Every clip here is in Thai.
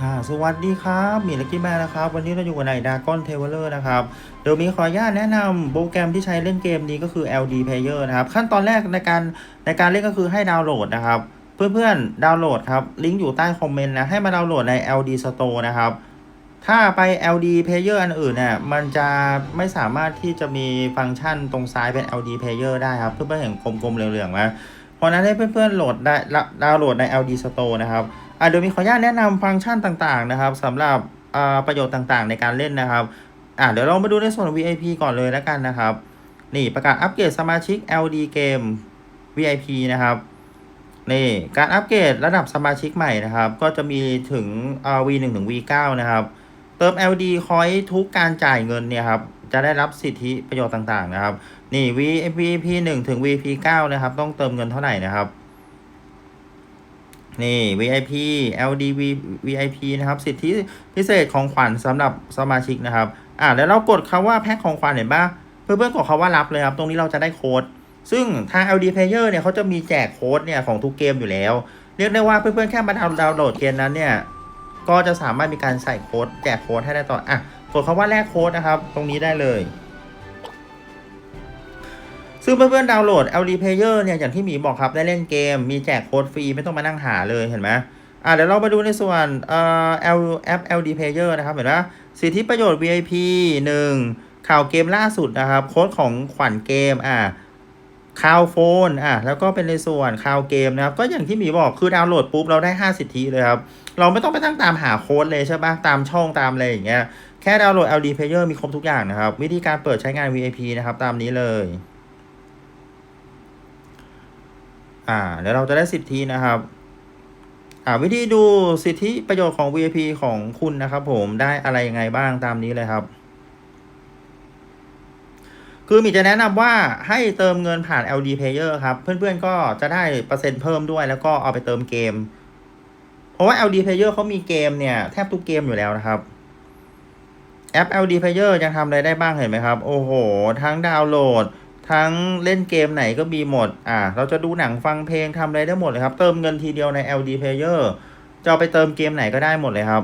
อ่าสวัสดีครับมีลักกี้แมนนะครับ วันนี้เราอยู่กับในดากอนเทเวลเลอร์นะครับ เดี๋ยวมีขออนุญาตแนะนำโปรแกรมที่ใช้เล่นเกมนี้ก็คือ LD Player นะครับ ขั้นตอนแรกในการในการเล่นก็คือให้ดาวน์โหลดนะครับ เพื่อนๆดาวน์โหลดครับ ลิงก์อยู่ใต้คอมเมนต์นะ ให้มาดาวน์โหลดใน LD Store นะครับ ถ้าไป LD Player อันอื่นเนี่ยมันจะไม่สามารถที่จะมีฟังก์ชันตรงซ้ายเป็น LD Player ได้ครับ เพื่อนๆเห็นกลมๆเหลืองๆไหมเพราะฉะนั้นให้เพื่อนๆโหลดได้ดาวน์โหลดใน LD Store นะครับ อะเดี๋ยวมีขออนุญาตแนะนำฟังก์ชันต่างๆนะครับสำหรับประโยชน์ต่างๆ ในการเล่นนะครับอะเดี๋ยวเรามาดูในส่วน VIP ก่อนเลยแล้วกันนะครับ นี่ประกาศอัปเกรดสมาชิก LD Game VIP นะครับนี่การอัปเกรดระดับสมาชิกใหม่นะครับ ก็จะมีถึง V1 ถึง V9 นะครับ เติม LD Coin ทุกการจ่ายเงินเนี่ยครับจะได้รับสิทธิประโยชน์ต่างๆนะครับ นี่ VIP 1ถึง VP 9นะครับ ต้องเติมเงินเท่าไหร่นะครับ นี่ VIP LDV VIP นะครับ สิทธิพิเศษของขวัญสำหรับสมาชิกนะครับ อ่าแล้วเรากดคำว่าแพ็คของขวัญเห็นปะเพื่อนๆกดคำว่ารับเลยครับ ตรงนี้เราจะได้โค้ด ซึ่งทาง LD Player เนี่ยเขาจะมีแจกโค้ดเนี่ยของทุกเกมอยู่แล้ว เรียกได้ว่าเพื่อนๆแค่มาดาวน์โหลดเกมนั้นเนี่ย ก็จะสามารถมีการใส่โค้ดแจกโค้ดให้ได้ต่ออะกดคำว่าแลกโค้ดนะครับ ตรงนี้ได้เลย ซึ่งเพื่อนๆดาวน์โหลด LD Player เนี่ยอย่างที่หมีบอกครับได้เล่นเกม มีแจกโค้ดฟรีไม่ต้องมานั่งหาเลยเห็นไหมอ่าเดี๋ยวเรามาดูในส่วนเอ่อ L App LD Player นะครับเห็นไหมสิทธิประโยชน์ VIP 1 ข่าวเกมล่าสุดนะครับโค้ดของขวัญเกมอ่าข่าวโฟนอะแล้วก็เป็นในส่วนข่าวเกมนะครับ ก็อย่างที่หมีบอกคือดาวน์โหลดปุ๊บเราได้ 5 สิทธิเลยครับ เราไม่ต้องไปตั้งตามหาโค้ดเลยใช่ปะตามช่องตามอะไรอย่างเงี้ยแค่ดาวน์โหลด LD Player มีครบทุกอย่างนะครับ วิธีการเปิดใช้งาน VIP นะครับ ตามนี้เลย อ่าเดี๋ยวเราจะได้สิทธินะครับ อ่าวิธีดูสิทธิประโยชน์ของ VIP ของคุณนะครับผมได้อะไรยังไงบ้างตามนี้เลยครับคือมีจะแนะนำว่าให้เติมเงินผ่าน LD Player ครับ เพื่อนๆก็จะได้เปอร์เซ็นต์เพิ่มด้วย แล้วก็เอาไปเติมเกม เพราะว่า LD Player เขามีเกมเนี่ย แทบทุกเกมอยู่แล้วนะครับ แอป LD Player ยังทำอะไรได้บ้างเห็นไหมครับ โอ้โห ทั้งดาวน์โหลด ทั้งเล่นเกมไหนก็มีหมด อ่า เราจะดูหนังฟังเพลงทำอะไรได้หมดเลยครับ เติมเงินทีเดียวใน LD Player จะเอาไปเติมเกมไหนก็ได้หมดเลยครับ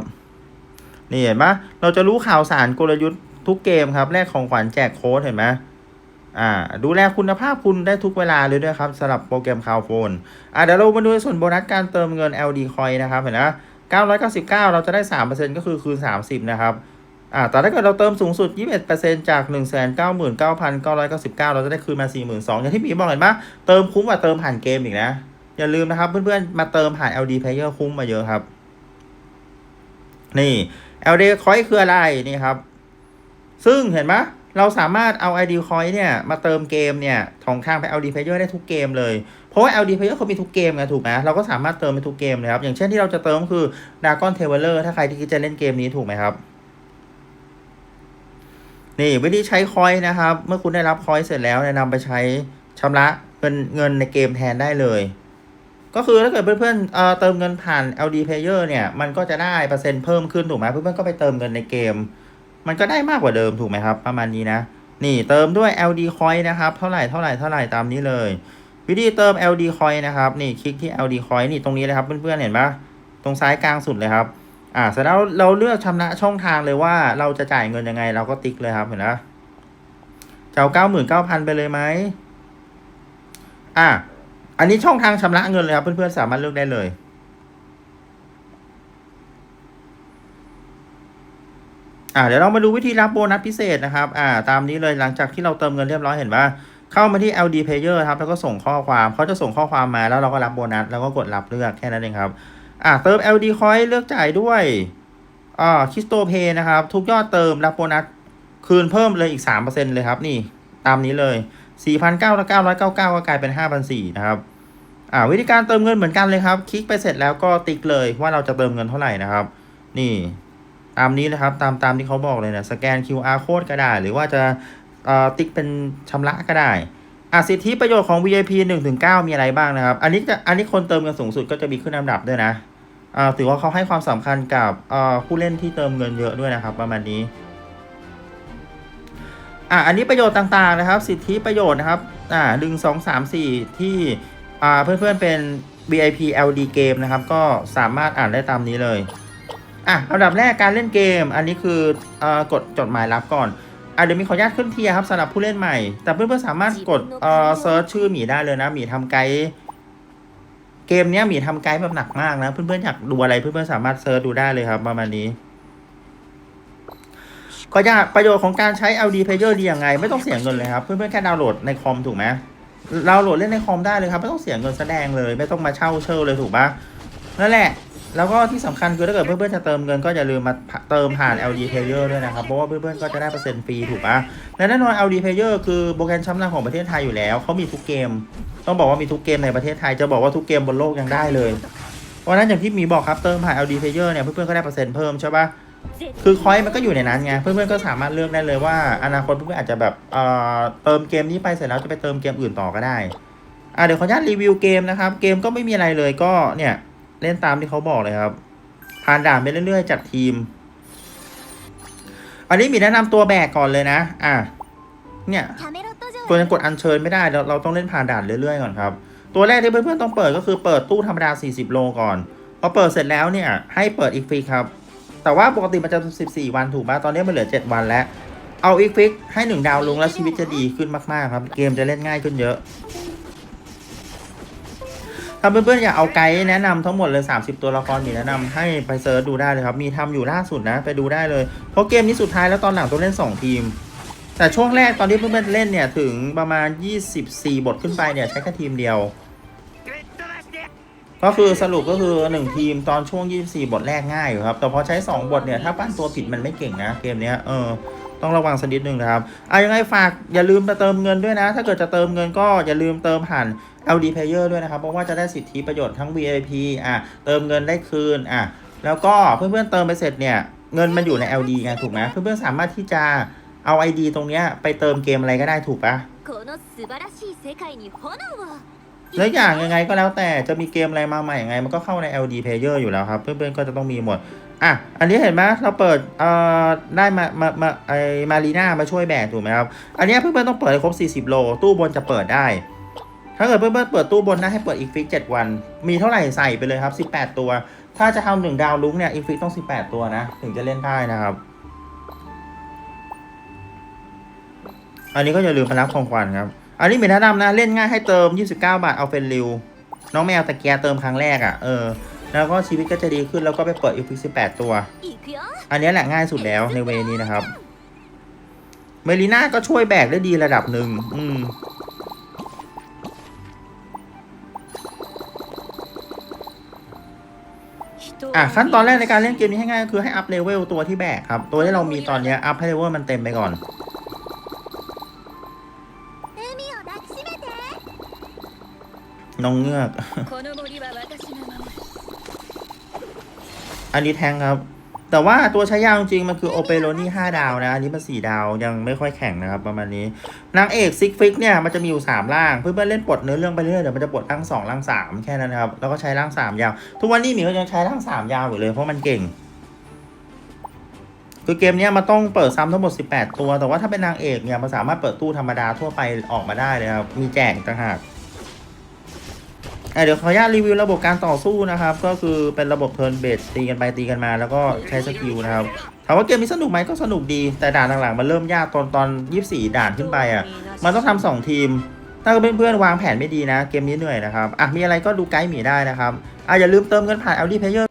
นี่เห็นไหมเราจะรู้ข่าวสารกลยุทธ์ทุกเกมครับ แลกของขวัญแจกโค้ดเห็นไหมอ่า ดูแลคุณภาพคุณได้ทุกเวลาเลยด้วยครับสำหรับโปรแกรมคาวโฟนอ่าเดี๋ยวเรามาดูในส่วนโบนัสการเติมเงิน LD Coin นะครับ เห็นไหม999 เราจะได้ 3%ก็คือคืน 30 นะครับ อ่าแต่ถ้าเกิดเราเติมสูงสุด 21%จาก 199,999 เราจะได้คืนมา 42,000อย่างที่พี่บอกเห็นปะเติมคุ้มกว่าเติมผ่านเกมอีกนะ อย่าลืมนะครับเพื่อนๆ มาเติมผ่าน LD Player คุ้มมาเยอะครับ นี่ LD Coin คืออะไรนี่ครับ ซึ่งเห็นไหมเราสามารถเอา ID Coin เนี่ย มาเติมเกมเนี่ยของทางไป LD Player ได้ทุกเกมเลย เพราะว่า LD Player เขามีทุกเกมไงถูกไหมเราก็สามารถเติมไปทุกเกมเลยครับ อย่างเช่นที่เราจะเติมคือ Dragon Traveler ถ้าใครที่จะเล่นเกมนี้ถูกไหมครับ นี่วิธีใช้คอยนะครับ เมื่อคุณได้รับคอยเสร็จแล้วเนี่ยนำไปใช้ชำระเงินเงินในเกมแทนได้เลย ก็คือถ้าเกิดเพื่อนๆเอ่อเติมเงินผ่าน LD Player เนี่ย มันก็จะได้เปอร์เซ็นต์เพิ่มขึ้นถูกไหมเพื่อนๆก็ไปเติมเงินในเกม มันก็ได้มากกว่าเดิมถูกไหมครับ ประมาณนี้นะ นี่เติมด้วย LD Coin นะครับ เท่าไหร่เท่าไหร่เท่าไหร่ตามนี้เลย วิธีเติม LD Coin นะครับ นี่คลิกที่ LD Coin นี่ตรงนี้เลยครับเพื่อนๆเห็นปะตรงซ้ายกลางสุดเลยครับ อ่าเสร็จแล้วเราเลือกชำระช่องทางเลยว่าเราจะจ่ายเงินยังไง เราก็ติ๊กเลยครับเห็นไหมจะเอาเก้าหมื่นเก้าพันไปเลยไหมอ่าอันนี้ช่องทางชำระเงินเลยครับ เพื่อนๆสามารถเลือกได้เลยอ่าเดี๋ยวเรามาดูวิธีรับโบนัสพิเศษนะครับ อ่า ตามนี้เลยหลังจากที่เราเติมเงินเรียบร้อยเห็นปะเข้ามาที่ LD Player ครับ แล้วก็ส่งข้อความเขาจะส่งข้อความมาแล้วเราก็รับโบนัสแล้วก็กดรับเลือกแค่นั้นเองครับ อ่าเติม LD Coin เลือกจ่ายด้วยอ่าคิสโตเพย์นะครับ ทุกยอดเติมรับโบนัสคืนเพิ่มเลยอีก 3%เลยครับนี่ ตามนี้เลย 4,999ก็กลายเป็น 5,400นะครับอ่าวิธีการเติมเงินเหมือนกันเลยครับ คลิกไปเสร็จแล้วก็ติ๊กเลยว่าเราจะเติมเงินเท่าไหร่นะครับ นี่ตามนี้นะครับ ตามตามที่เขาบอกเลยนะสแกน QR code ก็ได้ หรือว่าจะเอ่อติ๊กเป็นชำระก็ได้อะสิทธิประโยชน์ของ VIP 1ถึง9มีอะไรบ้างนะครับ อันนี้จะอันนี้คนเติมเงินสูงสุดก็จะมีขึ้นลำดับด้วยนะ ถือว่าเขาให้ความสำคัญกับอ่อผู้เล่นที่เติมเงินเยอะด้วยนะครับ ประมาณนี้อะอันนี้ประโยชน์ต่างๆนะครับ สิทธิประโยชน์นะครับอ่าหนึ่งสองสามสี่ที่อ่าเพื่อนๆเป็น VIP LD Game นะครับ ก็สามารถอ่านได้ตามนี้เลยอะอันดับแรกการเล่นเกม อันนี้คืออ่อกดจดหมายรับก่อนอะเดี๋ยวมีขออนุญาตขึ้นเทียครับสำหรับผู้เล่นใหม่ แต่เพื่อนๆสามารถกดเอ่อเซิร์ชชื่อหมีได้เลยนะหมีทำไกด์ เกมเนี้ยหมีทำไกด์แบบหนักมากนะ เพื่อนๆอยากดูอะไรเพื่อนๆสามารถเซิร์ชดูได้เลยครับประมาณนี้ก็ยากประโยชน์ของการใช้ LD Player ดียังไง ไม่ต้องเสียเงินเลยครับ เพื่อนๆแค่ดาวน์โหลดในคอมถูกไหมดาวน์โหลดเล่นในคอมได้เลยครับ ไม่ต้องเสียเงินแสดงเลย ไม่ต้องมาเช่าเช่าเลยถูกปะนั่นแหละ แล้วก็ที่สำคัญคือถ้าเกิดเพื่อนๆจะเติมเงินก็อย่าลืมมาเติมผ่าน LD Player ด้วยนะครับ เพราะว่าเพื่อนๆก็จะได้เปอร์เซ็นต์ฟรีถูกปะและแน่นอน LD Player คือโปรแกรมชั้นนำของประเทศไทยอยู่แล้วเขามีทุกเกม ต้องบอกว่ามีทุกเกมในประเทศไทยจะบอกว่าทุกเกมบนโลกยังได้เลย เพราะฉะนั้นอย่างที่มีบอกครับเติมผ่าน LD Player เนี่ยเพื่อนๆก็ได้เปอร์เซ็นต์เพิ่มใช่ปะคือคอยมันก็อยู่ในนั้นไงเพื่อนๆก็สามารถเลือกได้เลยว่า อนาคตเพื่อนๆอาจจะแบบเอ่อเติมเกมนี้ไปเสร็จแล้วจะไปเติมเกมอื่นต่อก็ได้อะเดี๋ยวขออนุญาตรีวิวเกมนะครับ เกมก็ไม่มีอะไรเลยก็เนี่ยเล่นตามที่เขาบอกเลยครับผ่านด่านไปเรื่อยๆจัดทีม อันนี้มีแนะนำตัวแบกก่อนเลยนะ อะเนี่ย ตัวนยังกดอัญเชิญไม่ได้เราเราต้องเล่นผ่านด่านเรื่อยๆก่อนครับ ตัวแรกที่เพื่อนๆต้องเปิดก็คือเปิดตู้ธรรมดา 40 โลก่อนพอเปิดเสร็จแล้วเนี่ยให้เปิดอีกฟิกครับ แต่ว่าปกติมันจะ 14 วันถูกไหมตอนนี้มันเหลือ 7 วันแล้ว เอาอีกฟิกให้ 1 ดาวลงแล้วชีวิตจะดีขึ้นมากๆครับ เกมจะเล่นง่ายขึ้นเยอะถ้าเพื่อนๆอยากเอาไกด์แนะนำทั้งหมดเลย 30 ตัวละครมีแนะนำให้ไปเซิร์ชดูได้เลยครับ มีทำอยู่ล่าสุดนะ ไปดูได้เลย เพราะเกมนี้สุดท้ายแล้วตอนหลังต้องเล่น 2 ทีม แต่ช่วงแรกตอนที่เพื่อนๆเล่นเนี่ยถึงประมาณ 24 บทขึ้นไปเนี่ยใช้แค่ทีมเดียว ก็คือสรุปก็คือ 1 ทีมตอนช่วง 24 บทแรกง่ายอยู่ครับ แต่พอใช้ 2 บทเนี่ยถ้าปั้นตัวผิดมันไม่เก่งนะเกมเนี้ยเออต้องระวังสักนิดนึงนะครับอะยังไงฝากอย่าลืมไปเติมเงินด้วยนะ ถ้าเกิดจะเติมเงินก็อย่าลืมเติมผ่าน LD Player ด้วยนะครับ เพราะว่าจะได้สิทธิประโยชน์ทั้ง VIP อะ เติมเงินได้คืน อะ แล้วก็เพื่อนๆเติมไปเสร็จเนี่ย เงินมันอยู่ใน LD ไงถูกไหมเพื่อนๆสามารถที่จะ เอาไอดีตรงเนี้ยไปเติมเกมอะไรก็ได้ถูกปะแล้วอย่างยังไงก็แล้วแต่จะมีเกมอะไรมาใหม่ยังไง มันก็เข้าใน LD Player อยู่แล้วครับ เพื่อนๆก็จะต้องมีหมด อะ อันนี้เห็นไหมเราเปิดเอ่อได้มามามาไอมารีน่ามาช่วยแบกถูกไหมครับ อันนี้เพื่อนๆต้องเปิดครบ 40 โล ตู้บนจะเปิดได้ ถ้าเกิดเพื่อนๆเปิดตู้บนนะให้เปิดอีกฟิก7วัน มีเท่าไหร่ใส่ไปเลยครับ 18 ตัว ถ้าจะทำหนึ่งดาวลุ้งเนี่ยอีกฟิกต้อง 18 ตัวนะ ถึงจะเล่นได้นะครับ อันนี้ก็อย่าลืมมารับของขวัญครับ อันนี้มีแนะนำนะเล่นง่ายให้เติม 29 บาทเอาเฟนริวน้องแมวตะแกเติมครั้งแรกอะ่ะเออแล้วก็ชีวิตก็จะดีขึ้นแล้วก็ไปเปิดอีพีสิบแปดตัว อันนี้แหละง่ายสุดแล้วในเวนี้นะครับ เมลิน่าก็ช่วยแบกได้ดีระดับหนึ่งอืมอะขั้นตอนแรกในการเล่นเกมนี้ให้ง่ายก็คือให้อัพเลเวลตัวที่แบกครับ ตัวที่เรามีตอนนี้อัพให้เลเวลมันเต็มไปก่อน น้องเงือก อันนี้แทงครับ แต่ว่าตัวใช้ยาวจริงมันคือโอเปโรนี่ห้าดาวนะ อันนี้มันสี่ดาวยังไม่ค่อยแข็งนะครับ ประมาณนี้ นางเอกซิกฟิกเนี่ยมันจะมีอยู่สามร่าง เพื่อนเล่นปลดเนื้อเรื่องไปเรื่อยเดี๋ยวมันจะปลดร่างสองร่างสามแค่นั้นครับ แล้วก็ใช้ร่างสามยาว ทุกวันนี้หมิวยังใช้ร่างสามยาวอยู่เลยเพราะมันเก่งคือเกมนี้มันต้องเปิดซ้ำทั้งหมด 18 ตัว แต่ว่าถ้าเป็นนางเอกเนี่ยมันสามารถเปิดตู้ธรรมดาทั่วไปออกมาได้เลยครับ มีแจกต่างหาก เดี๋ยวขออนุญาตรีวิวระบบการต่อสู้นะครับ ก็คือเป็นระบบเทิร์นเบสตีกันไปตีกันมา แล้วก็ใช้สกิลนะครับถามว่าเกมนี้สนุกไหมก็สนุกดีแต่ด่านหลังๆมันเริ่มยากตอนตอน 24 ด่านขึ้นไปอะมันต้องทำสองทีม ถ้าเพื่อนๆวางแผนไม่ดีนะ เกมนี้เหนื่อยนะครับอะมีอะไรก็ดูไกด์หมีได้นะครับอะอย่าลืมเติมเงินผ่าน LD Player